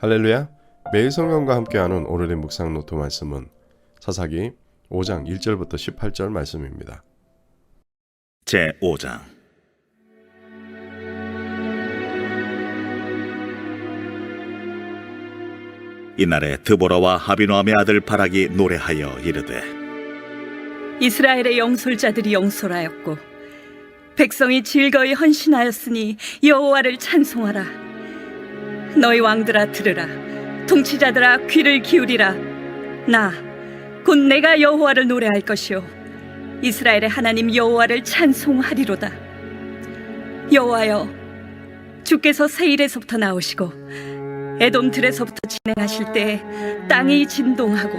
할렐루야. 매일 성경과 함께하는 오늘의 묵상 노트 말씀은 사사기 5장 1절부터 18절 말씀입니다. 제 5장 이날에 드보라와 하비노함의 아들 바락이 노래하여 이르되 이스라엘의 영솔자들이 영솔하였고 백성이 즐거이 헌신하였으니 여호와를 찬송하라 너희 왕들아 들으라. 통치자들아 귀를 기울이라. 나 곧 내가 여호와를 노래할 것이요. 이스라엘의 하나님 여호와를 찬송하리로다. 여호와여 주께서 세일에서부터 나오시고 에돔 들에서부터 진행하실 때 땅이 진동하고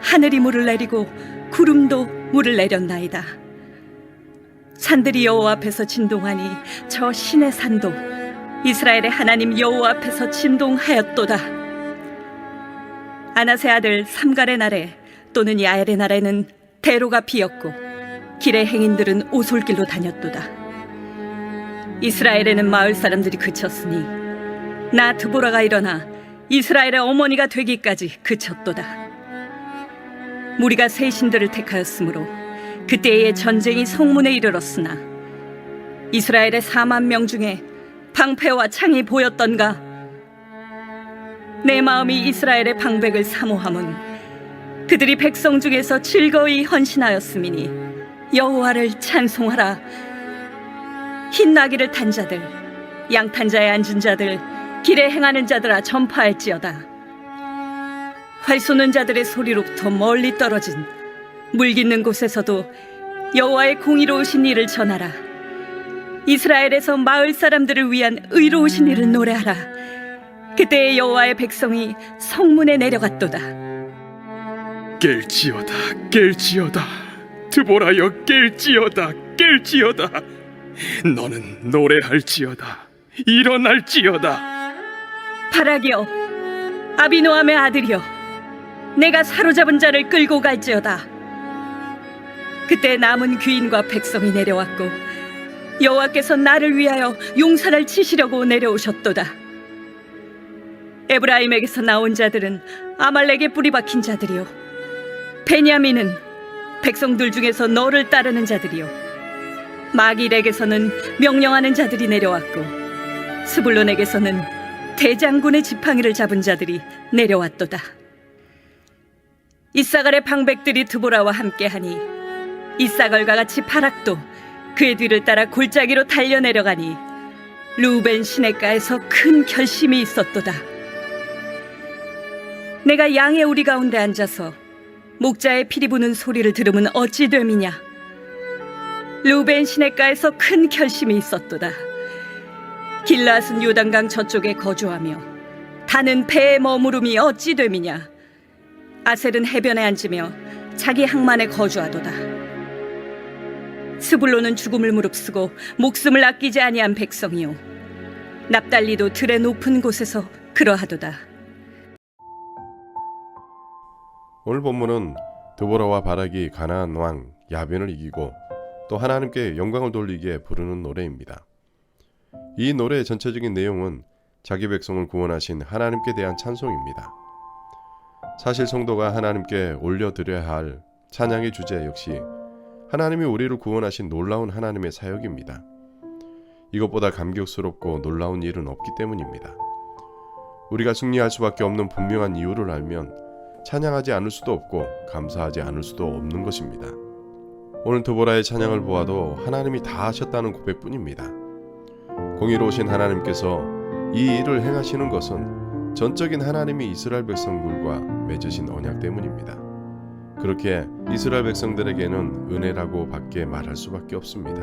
하늘이 물을 내리고 구름도 물을 내렸나이다. 산들이 여호와 앞에서 진동하니 저 신의 산도 이스라엘의 하나님 여호와 앞에서 진동하였도다. 아나세 아들 삼갈의 날에 또는 야엘의 날에는 대로가 비었고 길의 행인들은 오솔길로 다녔도다. 이스라엘에는 마을 사람들이 그쳤으니 나 드보라가 일어나 이스라엘의 어머니가 되기까지 그쳤도다. 무리가 새 신들을 택하였으므로 그때의 전쟁이 성문에 이르렀으나 이스라엘의 4만 명 중에 방패와 창이 보였던가? 내 마음이 이스라엘의 방백을 사모함은 그들이 백성 중에서 즐거이 헌신하였음이니 여호와를 찬송하라. 흰 나귀를 탄 자들 양탄자에 앉은 자들 길에 행하는 자들아 전파할지어다. 활 쏘는 자들의 소리로부터 멀리 떨어진 물 깃는 곳에서도 여호와의 공의로우신 일을 전하라. 이스라엘에서 마을 사람들을 위한 의로우신 일을 노래하라. 그때 여호와의 백성이 성문에 내려갔도다. 깰지어다 깰지어다 드보라여 깰지어다 깰지어다 너는 노래할지어다 일어날지어다 바라기여, 아비노함의 아들이여, 내가 사로잡은 자를 끌고 갈지어다. 그때 남은 귀인과 백성이 내려왔고 여호와께서 나를 위하여 용사를 치시려고 내려오셨도다. 에브라임에게서 나온 자들은 아말렉에 뿌리 박힌 자들이요 베냐민은 백성들 중에서 너를 따르는 자들이요 마길에게서는 명령하는 자들이 내려왔고 스불론에게서는 대장군의 지팡이를 잡은 자들이 내려왔도다. 이사갈의 방백들이 드보라와 함께하니 이사갈과 같이 바락도 그의 뒤를 따라 골짜기로 달려 내려가니 루벤 시내가에서 큰 결심이 있었도다. 내가 양의 우리 가운데 앉아서 목자의 피리 부는 소리를 들으면 어찌 됨이냐? 루벤 시내가에서 큰 결심이 있었도다. 길라앗은 요단강 저쪽에 거주하며 다는 배에 머무름이 어찌 됨이냐? 아셀은 해변에 앉으며 자기 항만에 거주하도다. 스불로는 죽음을 무릅쓰고 목숨을 아끼지 아니한 백성이요. 납달리도 들의 높은 곳에서 그러하도다. 오늘 본문은 드보라와 바락이 가나안 왕 야벤을 이기고 또 하나님께 영광을 돌리기에 부르는 노래입니다. 이 노래의 전체적인 내용은 자기 백성을 구원하신 하나님께 대한 찬송입니다. 사실 성도가 하나님께 올려드려야 할 찬양의 주제 역시 하나님이 우리를 구원하신 놀라운 하나님의 사역입니다. 이것보다 감격스럽고 놀라운 일은 없기 때문입니다. 우리가 승리할 수밖에 없는 분명한 이유를 알면 찬양하지 않을 수도 없고 감사하지 않을 수도 없는 것입니다. 오늘 드보라의 찬양을 보아도 하나님이 다 하셨다는 고백뿐입니다. 공의로우신 하나님께서 이 일을 행하시는 것은 전적인 하나님이 이스라엘 백성들과 맺으신 언약 때문입니다. 그렇게 이스라엘 백성들에게는 은혜라고 밖에 말할 수밖에 없습니다.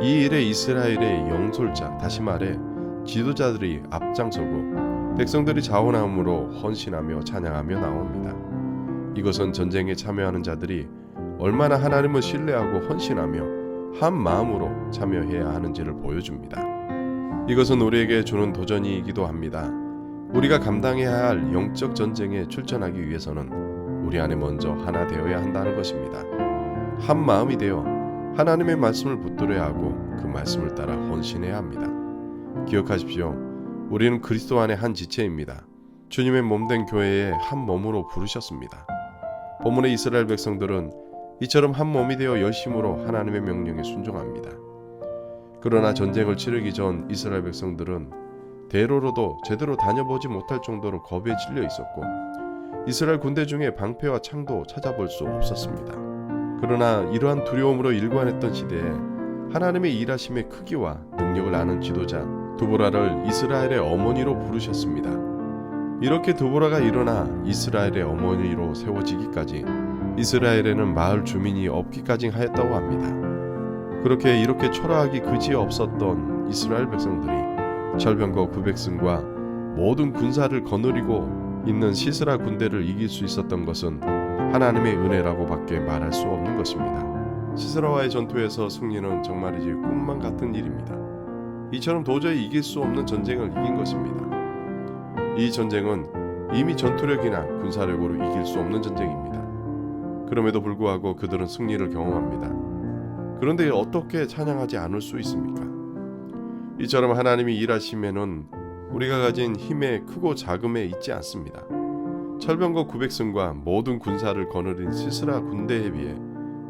이 일에 이스라엘의 영솔자, 다시 말해 지도자들이 앞장서고 백성들이 자원함으로 헌신하며 찬양하며 나옵니다. 이것은 전쟁에 참여하는 자들이 얼마나 하나님을 신뢰하고 헌신하며 한 마음으로 참여해야 하는지를 보여줍니다. 이것은 우리에게 주는 도전이기도 합니다. 우리가 감당해야 할 영적 전쟁에 출전하기 위해서는 우리 안에 먼저 하나 되어야 한다는 것입니다. 한 마음이 되어 하나님의 말씀을 붙들어야 하고 그 말씀을 따라 헌신해야 합니다. 기억하십시오. 우리는 그리스도 안의 한 지체입니다. 주님의 몸된 교회에 한 몸으로 부르셨습니다. 본문의 이스라엘 백성들은 이처럼 한 몸이 되어 열심으로 하나님의 명령에 순종합니다. 그러나 전쟁을 치르기 전 이스라엘 백성들은 대로로도 제대로 다녀보지 못할 정도로 겁에 질려 있었고 이스라엘 군대 중에 방패와 창도 찾아볼 수 없었습니다. 그러나 이러한 두려움으로 일관했던 시대에 하나님의 일하심의 크기와 능력을 아는 지도자 두보라를 이스라엘의 어머니로 부르셨습니다. 이렇게 두보라가 일어나 이스라엘의 어머니로 세워지기까지 이스라엘에는 마을 주민이 없기까지 하였다고 합니다. 그렇게 이렇게 초라하기 그지에 없었던 이스라엘 백성들이 철병거 900승과 모든 군사를 거느리고 있는 시스라 군대를 이길 수 있었던 것은 하나님의 은혜라고밖에 말할 수 없는 것입니다. 시스라와의 전투에서 승리는 정말이지 꿈만 같은 일입니다. 이처럼 도저히 이길 수 없는 전쟁을 이긴 것입니다. 이 전쟁은 이미 전투력이나 군사력으로 이길 수 없는 전쟁입니다. 그럼에도 불구하고 그들은 승리를 경험합니다. 그런데 어떻게 찬양하지 않을 수 있습니까? 이처럼 하나님이 일하심에는 우리가 가진 힘의 크고 작음에 있지 않습니다. 철병거 900승과 모든 군사를 거느린 시스라 군대에 비해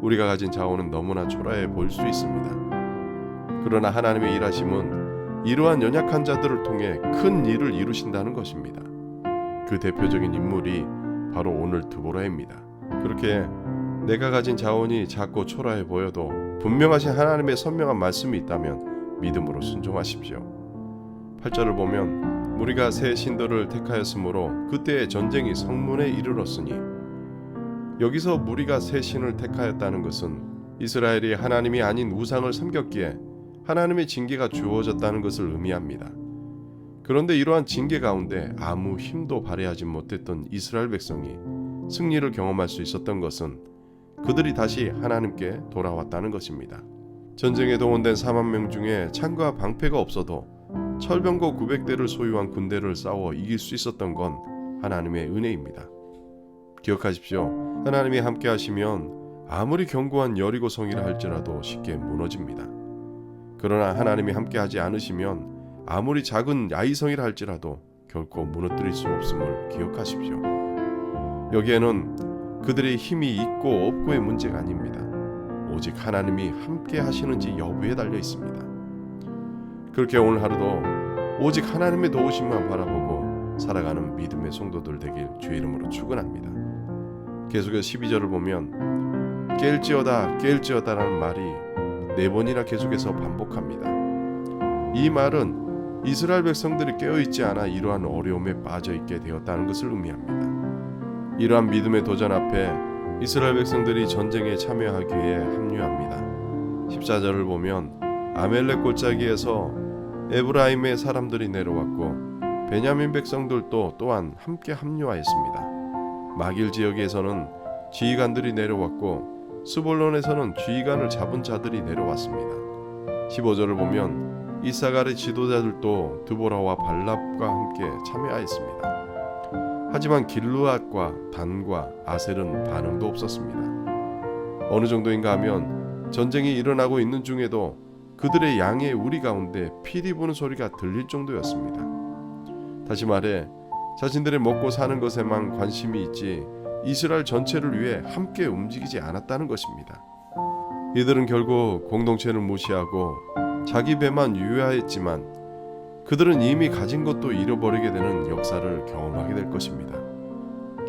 우리가 가진 자원은 너무나 초라해 보일 수 있습니다. 그러나 하나님의 일하심은 이러한 연약한 자들을 통해 큰 일을 이루신다는 것입니다. 그 대표적인 인물이 바로 오늘 드보라입니다. 그렇게 내가 가진 자원이 작고 초라해 보여도 분명하신 하나님의 선명한 말씀이 있다면 믿음으로 순종하십시오. 8절을 보면 우리가 새 신도를 택하였으므로 그때의 전쟁이 성문에 이르렀으니 여기서 무리가 새 신을 택하였다는 것은 이스라엘이 하나님이 아닌 우상을 섬겼기에 하나님의 징계가 주어졌다는 것을 의미합니다. 그런데 이러한 징계 가운데 아무 힘도 발휘하지 못했던 이스라엘 백성이 승리를 경험할 수 있었던 것은 그들이 다시 하나님께 돌아왔다는 것입니다. 전쟁에 동원된 4만 명 중에 창과 방패가 없어도 철병거 900대를 소유한 군대를 싸워 이길 수 있었던 건 하나님의 은혜입니다. 기억하십시오. 하나님이 함께 하시면 아무리 견고한 여리고 성이라 할지라도 쉽게 무너집니다. 그러나 하나님이 함께 하지 않으시면 아무리 작은 야이성이라 할지라도 결코 무너뜨릴 수 없음을 기억하십시오. 여기에는 그들의 힘이 있고 없고의 문제가 아닙니다. 오직 하나님이 함께 하시는지 여부에 달려 있습니다. 그렇게 오늘 하루도 오직 하나님의 도우심만 바라보고 살아가는 믿음의 성도들 되길 주의 이름으로 축원합니다. 계속해서 12절을 보면 깰지어다 깰지어다라는 말이 네 번이나 계속해서 반복합니다. 이 말은 이스라엘 백성들이 깨어 있지 않아 이러한 어려움에 빠져 있게 되었다는 것을 의미합니다. 이러한 믿음의 도전 앞에 이스라엘 백성들이 전쟁에 참여하기에 합류합니다. 14절을 보면 아멜렉 골짜기에서 에브라임의 사람들이 내려왔고 베냐민 백성들도 또한 함께 합류하였습니다. 마길 지역에서는 지휘관들이 내려왔고 스볼론에서는 지휘관을 잡은 자들이 내려왔습니다. 15절을 보면 이사갈의 지도자들도 드보라와 발랍과 함께 참여하였습니다. 하지만 길르앗과 단과 아셀은 반응도 없었습니다. 어느 정도인가 하면 전쟁이 일어나고 있는 중에도 그들의 양의 우리 가운데 피리 부는 소리가 들릴 정도였습니다. 다시 말해 자신들의 먹고 사는 것에만 관심이 있지 이스라엘 전체를 위해 함께 움직이지 않았다는 것입니다. 이들은 결국 공동체를 무시하고 자기 배만 유효했지만 그들은 이미 가진 것도 잃어버리게 되는 역사를 경험하게 될 것입니다.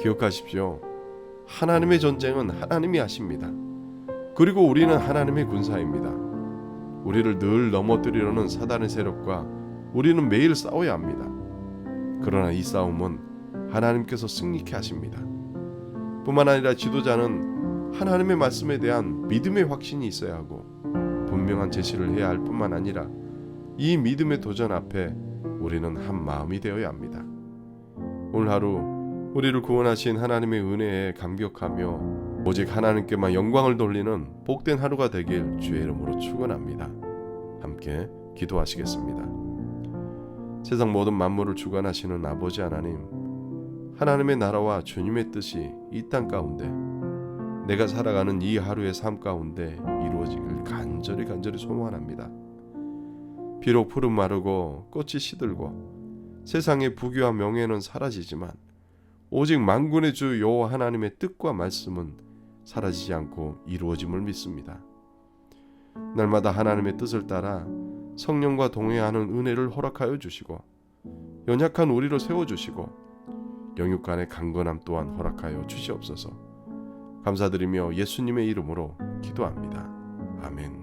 기억하십시오. 하나님의 전쟁은 하나님이 하십니다. 그리고 우리는 하나님의 군사입니다. 우리를 늘 넘어뜨리려는 사단의 세력과 우리는 매일 싸워야 합니다. 그러나 이 싸움은 하나님께서 승리케 하십니다. 뿐만 아니라 지도자는 하나님의 말씀에 대한 믿음의 확신이 있어야 하고 분명한 제시를 해야 할 뿐만 아니라 이 믿음의 도전 앞에 우리는 한 마음이 되어야 합니다. 오늘 하루 우리를 구원하신 하나님의 은혜에 감격하며 오직 하나님께만 영광을 돌리는 복된 하루가 되길 주의 이름으로 축원합니다. 함께 기도하시겠습니다. 세상 모든 만물을 주관하시는 아버지 하나님, 하나님의 나라와 주님의 뜻이 이 땅 가운데 내가 살아가는 이 하루의 삶 가운데 이루어지길 간절히 간절히 소원합니다. 비록 푸른 마르고 꽃이 시들고 세상의 부귀와 명예는 사라지지만 오직 만군의 주 여호와 하나님의 뜻과 말씀은 사라지지 않고 이루어짐을 믿습니다. 날마다 하나님의 뜻을 따라 성령과 동행하는 은혜를 허락하여 주시고 연약한 우리를 세워 주시고 영육 간의 강건함 또한 허락하여 주시옵소서. 감사드리며 예수님의 이름으로 기도합니다. 아멘.